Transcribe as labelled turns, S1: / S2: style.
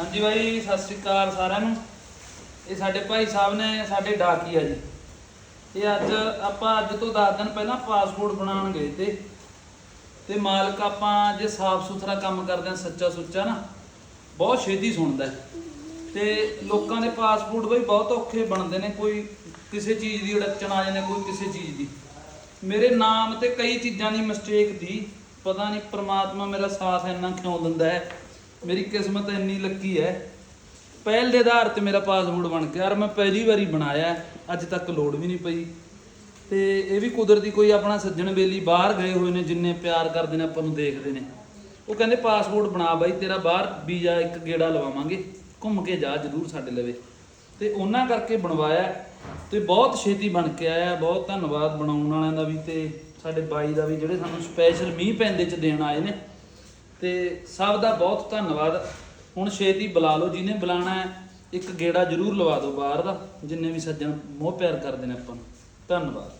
S1: ਹਾਂਜੀ ਬਾਈ, ਸਤਿ ਸ੍ਰੀ ਅਕਾਲ ਸਾਰਿਆਂ ਨੂੰ। ਇਹ ਸਾਡੇ ਭਾਈ ਸਾਹਿਬ ਨੇ ਸਾਡੇ ਡਾਕੀ ਆ ਜੀ। ਇਹ ਅੱਜ ਆਪਾਂ ਅੱਜ ਤੋਂ 10 ਦਿਨ ਪਹਿਲਾਂ ਪਾਸਪੋਰਟ ਬਣਾਉਣ ਗਏ ਤੇ। ਤੇ ਮਾਲਕ ਆਪਾਂ ਜੇ ਸਾਫ਼ ਸੁਥਰਾ ਕੰਮ ਕਰਦੇ ਆ ਸੱਚਾ ਸੁੱਚਾ ਨਾ, ਬਹੁਤ ਛੇਤੀ ਸੁਣਦਾ ਹੈ। ਤੇ ਲੋਕਾਂ ਦੇ ਪਾਸਪੋਰਟ ਬਈ ਬਹੁਤ ਔਖੇ ਬਣਦੇ ਨੇ, ਕੋਈ ਕਿਸੇ ਚੀਜ਼ ਦੀ ਅੜਚਣ ਆ ਜਾਂਦੀ ਕੋਈ ਕਿਸੇ ਚੀਜ਼ ਦੀ। ਮੇਰੇ ਨਾਮ ਤੇ ਕਈ ਚੀਜ਼ਾਂ ਦੀ ਮਿਸਟੇਕ ਦੀ, ਪਤਾ ਨਹੀਂ ਪ੍ਰਮਾਤਮਾ ਮੇਰਾ ਸਾਥ ਇੰਨਾ ਕਿਉਂ ਦਿੰਦਾ ਹੈ। ਮੇਰੀ ਕਿਸਮਤ ਇੰਨੀ ਲੱਕੀ ਹੈ ਪਹਿਲ ਦੇ ਆਧਾਰ ਤੇ ਮੇਰਾ ਪਾਸਪੋਰਟ ਬਣ ਗਿਆ ਔਰ ਮੈਂ ਪਹਿਲੀ ਵਾਰੀ ਬਣਾਇਆ ਅੱਜ ਤੱਕ ਲੋੜ ਵੀ ਨਹੀਂ ਪਈ। ਤੇ ਇਹ ਵੀ ਕੁਦਰਤੀ ਕੋਈ ਆਪਣਾ ਸੱਜਣ ਬੇਲੀ ਬਾਹਰ ਗਏ ਹੋਏ ਨੇ, ਜਿੰਨੇ ਪਿਆਰ ਕਰਦੇ ਨੇ, ਆਪਾਂ ਨੂੰ ਦੇਖਦੇ ਨੇ। ਉਹ ਕਹਿੰਦੇ ਪਾਸਪੋਰਟ ਬਣਾ ਬਾਈ, ਤੇਰਾ ਬਾਹਰ ਵੀਜ਼ਾ ਇੱਕ ਗੇੜਾ ਲਵਾਵਾਂਗੇ। ਘੁੰਮ ਕੇ ਜਾ, ਜਰੂਰ ਸਾਡੇ ਲਵੇ। ਤੇ ਉਹਨਾਂ ਕਰਕੇ ਬਣਵਾਇਆ ਤੇ ਬਹੁਤ ਛੇਤੀ ਬਣ ਕੇ ਆਇਆ ਬਹੁਤ ਧੰਨਵਾਦ ਬਣਾਉਣ ਵਾਲਿਆਂ ਦਾ ਵੀ ਤੇ ਸਾਡੇ ਬਾਈ ਦਾ ਵੀ, ਜਿਹੜੇ ਸਾਨੂੰ ਸਪੈਸ਼ਲ ਮੀਂਹ ਪੈਂਦੇ ਚ ਦੇਣ ਆਏ ਨੇ। ਤੇ ਸਭ ਦਾ ਬਹੁਤ ਧੰਨਵਾਦ। ਹੁਣ ਛੇਤੀ ਬੁਲਾ ਲਓ, ਜਿਹਨੇ ਬੁਲਾਣਾ ਹੈ, ਇੱਕ ਗੇੜਾ ਜਰੂਰ ਲਵਾ ਦਿਓ ਬਾਹਰ ਦਾ, ਜਿੰਨੇ ਵੀ ਸੱਜਣ, ਮੋਹ ਪਿਆਰ ਕਰਦੇ ਨੇ ਆਪਾਂ ਨੂੰ। ਧੰਨਵਾਦ।